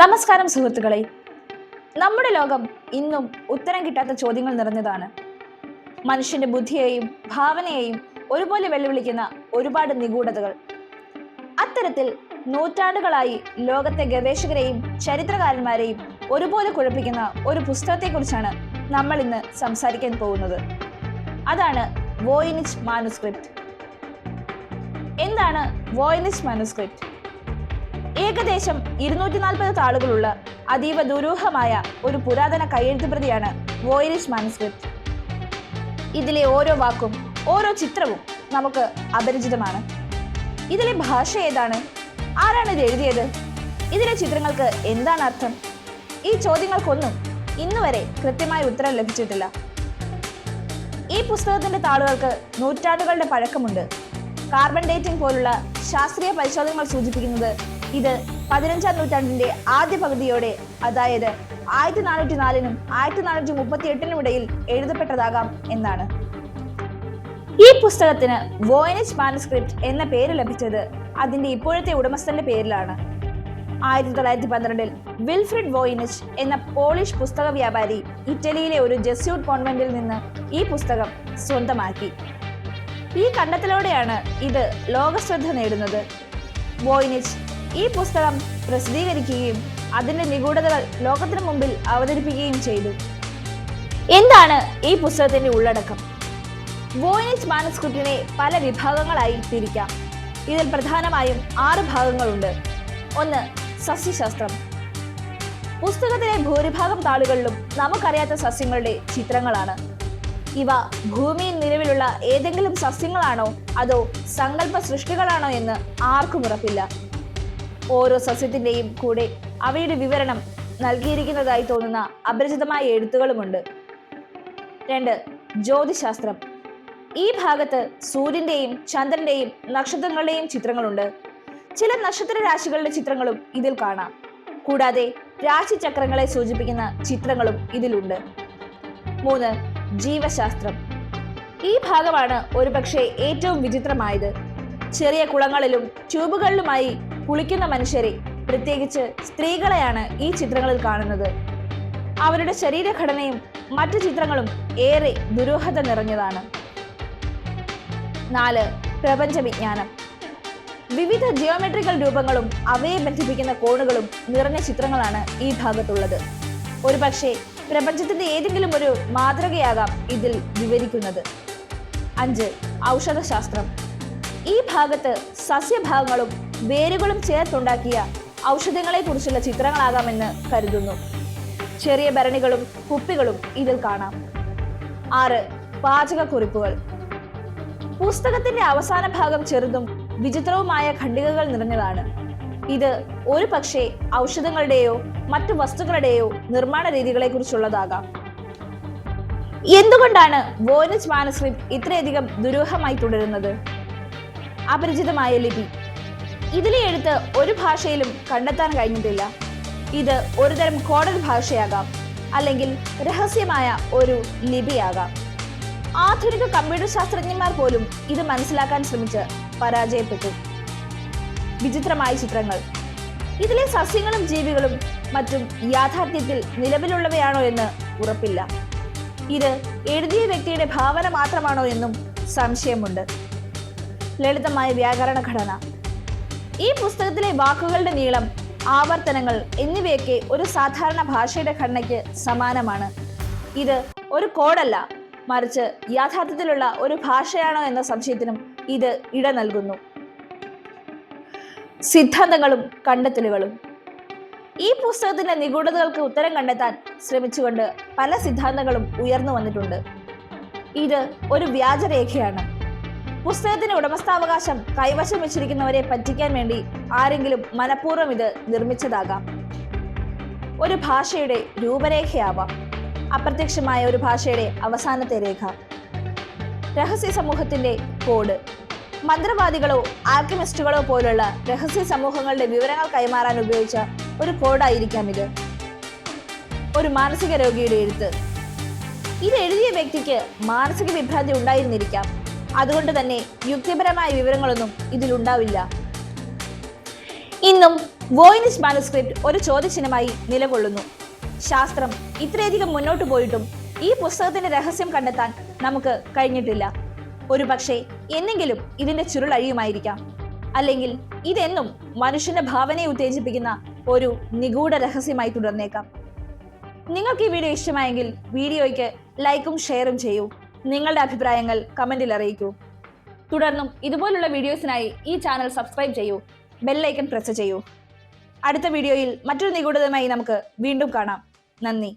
നമസ്കാരം സുഹൃത്തുക്കളെ. നമ്മുടെ ലോകം ഇന്നും ഉത്തരം കിട്ടാത്ത ചോദ്യങ്ങൾ നിറഞ്ഞതാണ്. മനുഷ്യന്റെ ബുദ്ധിയെയും ഭാവനയെയും ഒരുപോലെ വെല്ലുവിളിക്കുന്ന ഒരുപാട് നിഗൂഢതകൾ. അത്തരത്തിൽ നൂറ്റാണ്ടുകളായി ലോകത്തെ ഗവേഷകരെയും ചരിത്രകാരന്മാരെയും ഒരുപോലെ കുഴപ്പിക്കുന്ന ഒരു പുസ്തകത്തെക്കുറിച്ചാണ് നമ്മൾ ഇന്ന് സംസാരിക്കാൻ പോകുന്നത്. അതാണ് വോയിനിച്ച് മാനുസ്ക്രിപ്റ്റ്. എന്താണ് വോയിനിച്ച് മാനുസ്ക്രിപ്റ്റ്? ഏകദേശം ഇരുന്നൂറ്റി നാൽപ്പത് താളുകളുള്ള അതീവ ദുരൂഹമായ ഒരു പുരാതന കയ്യെഴുത്ത് പ്രതിയാണ് വോയിലിഷ് മാനസ്ക്രിപ്റ്റ്. ഇതിലെ ഓരോ വാക്കും ഓരോ ചിത്രവും നമുക്ക് അപരിചിതമാണ്. ഇതിലെ ഭാഷ ഏതാണ്? ആരാണ് ഇത് എഴുതിയത്? ഇതിലെ ചിത്രങ്ങൾക്ക് എന്താണ് അർത്ഥം? ഈ ചോദ്യങ്ങൾക്കൊന്നും ഇന്നുവരെ കൃത്യമായ ഉത്തരം ലഭിച്ചിട്ടില്ല. ഈ പുസ്തകത്തിന്റെ താളുകൾക്ക് നൂറ്റാണ്ടുകളുടെ പഴക്കമുണ്ട്. കാർബൺ ഡേറ്റിംഗ് പോലുള്ള ശാസ്ത്രീയ പരിശോധനകൾ സൂചിപ്പിക്കുന്നത് ഇത് പതിനഞ്ചാം നൂറ്റാണ്ടിന്റെ ആദ്യ പകുതിയോടെ അതായത് ആയിരത്തി നാനൂറ്റി നാലിനും ആയിരത്തി നാനൂറ്റി മുപ്പത്തി എട്ടിനും ഇടയിൽ എഴുതപ്പെട്ടതാകാം എന്നാണ്. ഈ പുസ്തകത്തിന് വോയനിച്ച് മാനസ്ക്രിപ്റ്റ് എന്ന പേര് ലഭിച്ചത് അതിന്റെ ഇപ്പോഴത്തെ ഉടമസ്ഥന്റെ പേരിലാണ്. ആയിരത്തി തൊള്ളായിരത്തി പന്ത്രണ്ടിൽ വിൽഫ്രിഡ് വോയിനിച്ച് എന്ന പോളിഷ് പുസ്തക വ്യാപാരി ഇറ്റലിയിലെ ഒരു ജെസ്യൂട്ട് കോൺവെന്റിൽ നിന്ന് ഈ പുസ്തകം സ്വന്തമാക്കി. ഈ കണ്ടെത്തലോടെയാണ് ഇത് ലോകശ്രദ്ധ നേടുന്നത്. വോയിനിച്ച് ഈ പുസ്തകം പ്രസിദ്ധീകരിക്കുകയും അതിന്റെ നിഗൂഢതകൾ ലോകത്തിന് മുമ്പിൽ അവതരിപ്പിക്കുകയും ചെയ്തു. എന്താണ് ഈ പുസ്തകത്തിന്റെ ഉള്ളടക്കം? വോയിനിച്ച് മാനസ്ക്രിപ്റ്റിനെ പല വിഭാഗങ്ങളായി തിരിക്കാം. ഇതിൽ പ്രധാനമായും ആറ് ഭാഗങ്ങളുണ്ട്. ഒന്ന് സസ്യശാസ്ത്രം. പുസ്തകത്തിലെ ഭൂരിഭാഗം താളുകളിലും നമുക്കറിയാത്ത സസ്യങ്ങളുടെ ചിത്രങ്ങളാണ്. ഇവ ഭൂമിയിൽ നിലവിലുള്ള ഏതെങ്കിലും സസ്യങ്ങളാണോ അതോ സങ്കല്പ സൃഷ്ടികളാണോ എന്ന് ആർക്കും ഉറപ്പില്ല. ഓരോ സസ്യത്തിന്റെയും കൂടെ അവയുടെ വിവരണം നൽകിയിരിക്കുന്നതായി തോന്നുന്ന അപരിചിതമായ എഴുത്തുകളുമുണ്ട്. രണ്ട് ജ്യോതിശാസ്ത്രം. ഈ ഭാഗത്ത് സൂര്യന്റെയും ചന്ദ്രന്റെയും നക്ഷത്രങ്ങളുടെയും ചിത്രങ്ങളുണ്ട്. ചില നക്ഷത്ര രാശികളുടെ ചിത്രങ്ങളും ഇതിൽ കാണാം. കൂടാതെ രാശിചക്രങ്ങളെ സൂചിപ്പിക്കുന്ന ചിത്രങ്ങളും ഇതിലുണ്ട്. മൂന്ന് ജീവശാസ്ത്രം. ഈ ഭാഗമാണ് ഒരുപക്ഷെ ഏറ്റവും വിചിത്രമായത്. ചെറിയ കുളങ്ങളിലും ട്യൂബുകളിലുമായി കുളിക്കുന്ന മനുഷ്യരെ പ്രത്യേകിച്ച് സ്ത്രീകളെയാണ് ഈ ചിത്രങ്ങളിൽ കാണുന്നത്. അവരുടെ ശരീരഘടനയും മറ്റു ചിത്രങ്ങളും ഏറെ ദുരൂഹത നിറഞ്ഞതാണ്. നാല് പ്രപഞ്ച വിജ്ഞാനം വിവിധ ജിയോമെട്രിക്കൽ രൂപങ്ങളും അവയെ ബന്ധിപ്പിക്കുന്ന കോണുകളും നിറഞ്ഞ ചിത്രങ്ങളാണ് ഈ ഭാഗത്തുള്ളത്. ഒരുപക്ഷെ പ്രപഞ്ചത്തിന്റെ ഏതെങ്കിലും ഒരു മാതൃകയാകാം ഇതിൽ വിവരിക്കുന്നത്. അഞ്ച് ഔഷധശാസ്ത്രം. ഈ ഭാഗത്ത് സസ്യഭാഗങ്ങളും വേരുകളും ചേർത്തുണ്ടാക്കിയ ഔഷധങ്ങളെ കുറിച്ചുള്ള ചിത്രങ്ങളാകാമെന്ന് കരുതുന്നു. ചെറിയ ഭരണികളും കുപ്പികളും ഇതിൽ കാണാം. ആറ് പാചകക്കുറിപ്പുകൾ. പുസ്തകത്തിന്റെ അവസാന ഭാഗം ചെറുതും വിചിത്രവുമായ ഖണ്ഡികകൾ നിറഞ്ഞതാണ്. ഇത് ഒരു പക്ഷേ ഔഷധങ്ങളുടെയോ മറ്റു വസ്തുക്കളുടെയോ നിർമ്മാണ രീതികളെ കുറിച്ചുള്ളതാകാം എന്തുകൊണ്ടാണ് വോനിച്ച് മാനസ്ക്രിപ്റ്റ് ഇത്രയധികം ദുരൂഹമായി തുടരുന്നത്? അപരിചിതമായ ലിപി. ഇതിലെ എഴുത്ത് ഒരു ഭാഷയിലും കണ്ടെത്താൻ കഴിഞ്ഞിട്ടില്ല. ഇത് ഒരുതരം കോഡൽ ഭാഷയാകാം അല്ലെങ്കിൽ രഹസ്യമായ ഒരു ലിപിയാകാം. ആധുനിക കമ്പ്യൂട്ടർ ശാസ്ത്രജ്ഞന്മാർ പോലും ഇത് മനസ്സിലാക്കാൻ ശ്രമിച്ച് പരാജയപ്പെട്ടു. വിചിത്രമായ ചിത്രങ്ങൾ. ഇതിലെ സസ്യങ്ങളും ജീവികളും മറ്റും യാഥാർത്ഥ്യത്തിൽ നിലവിലുള്ളവയാണോ എന്ന് ഉറപ്പില്ല. ഇത് എഴുതിയ വ്യക്തിയുടെ ഭാവന മാത്രമാണോ എന്നും സംശയമുണ്ട്. ലളിതമായ വ്യാകരണ ഘടന ഈ പുസ്തകത്തിലെ വാക്കുകളുടെ നീളം ആവർത്തനങ്ങൾ എന്നിവയൊക്കെ ഒരു സാധാരണ ഭാഷയുടെ ഘടനയ്ക്ക് സമാനമാണ്. ഇത് ഒരു കോഡല്ല മറിച്ച് യാഥാർത്ഥ്യത്തിലുള്ള ഒരു ഭാഷയാണോ എന്ന സംശയത്തിനും ഇത് ഇട നൽകുന്നു. സിദ്ധാന്തങ്ങളും കണ്ടെത്തലുകളും. ഈ പുസ്തകത്തിന്റെ നിഗൂഢതകൾക്ക് ഉത്തരം കണ്ടെത്താൻ ശ്രമിച്ചുകൊണ്ട് പല സിദ്ധാന്തങ്ങളും ഉയർന്നു വന്നിട്ടുണ്ട്. ഇത് ഒരു വ്യാജരേഖയാണ്. പുസ്തകത്തിന്റെ ഉടമസ്ഥാവകാശം കൈവശം വെച്ചിരിക്കുന്നവരെ പറ്റിക്കാൻ വേണ്ടി ആരെങ്കിലും മനഃപൂർവം ഇത് നിർമ്മിച്ചതാകാം. ഒരു ഭാഷയുടെ രൂപരേഖയാവാം. അപ്രത്യക്ഷമായ ഒരു ഭാഷയുടെ അവസാനത്തെ രേഖ. രഹസ്യ സമൂഹത്തിന്റെ കോഡ്. മന്ത്രവാദികളോ ആൽക്കമിസ്റ്റുകളോ പോലുള്ള രഹസ്യ സമൂഹങ്ങളുടെ വിവരങ്ങൾ കൈമാറാൻ ഉപയോഗിച്ച ഒരു കോഡായിരിക്കാം ഇത്. ഒരു മാനസിക രോഗിയുടെ എഴുത്ത്. ഇത് എഴുതിയ വ്യക്തിക്ക് മാനസിക വിഭ്രാന്തി ഉണ്ടായിരുന്നിരിക്കാം. അതുകൊണ്ട് തന്നെ യുക്തിപരമായ വിവരങ്ങളൊന്നും ഇതിലുണ്ടാവില്ല. ഇന്നും വോയിനിഷ് മാനുസ്ക്രിപ്റ്റ് ഒരു ചോദ്യചിഹ്നമായി നിലകൊള്ളുന്നു. ശാസ്ത്രം ഇത്രയധികം മുന്നോട്ട് പോയിട്ടും ഈ പുസ്തകത്തിന്റെ രഹസ്യം കണ്ടെത്താൻ നമുക്ക് കഴിഞ്ഞിട്ടില്ല. ഒരു പക്ഷേ എന്നെങ്കിലും ഇതിന്റെ ചുരുളഴിയുമായിരിക്കാം. അല്ലെങ്കിൽ ഇതെന്നും മനുഷ്യന്റെ ഭാവനയെ ഉത്തേജിപ്പിക്കുന്ന ഒരു നിഗൂഢ രഹസ്യമായി തുടർന്നേക്കാം. നിങ്ങൾക്ക് ഈ വീഡിയോ ഇഷ്ടമായെങ്കിൽ വീഡിയോയ്ക്ക് ലൈക്കും ഷെയറും ചെയ്യൂ. നിങ്ങളുടെ അഭിപ്രായങ്ങൾ കമന്റിൽ അറിയിക്കൂ. തുടർന്നും ഇതുപോലുള്ള വീഡിയോസിനായി ഈ ചാനൽ സബ്സ്ക്രൈബ് ചെയ്യൂ. ബെല്ലൈക്കൺ പ്രസ് ചെയ്യൂ. അടുത്ത വീഡിയോയിൽ മറ്റൊരു നിഗൂഢതമായി നമുക്ക് വീണ്ടും കാണാം. നന്ദി.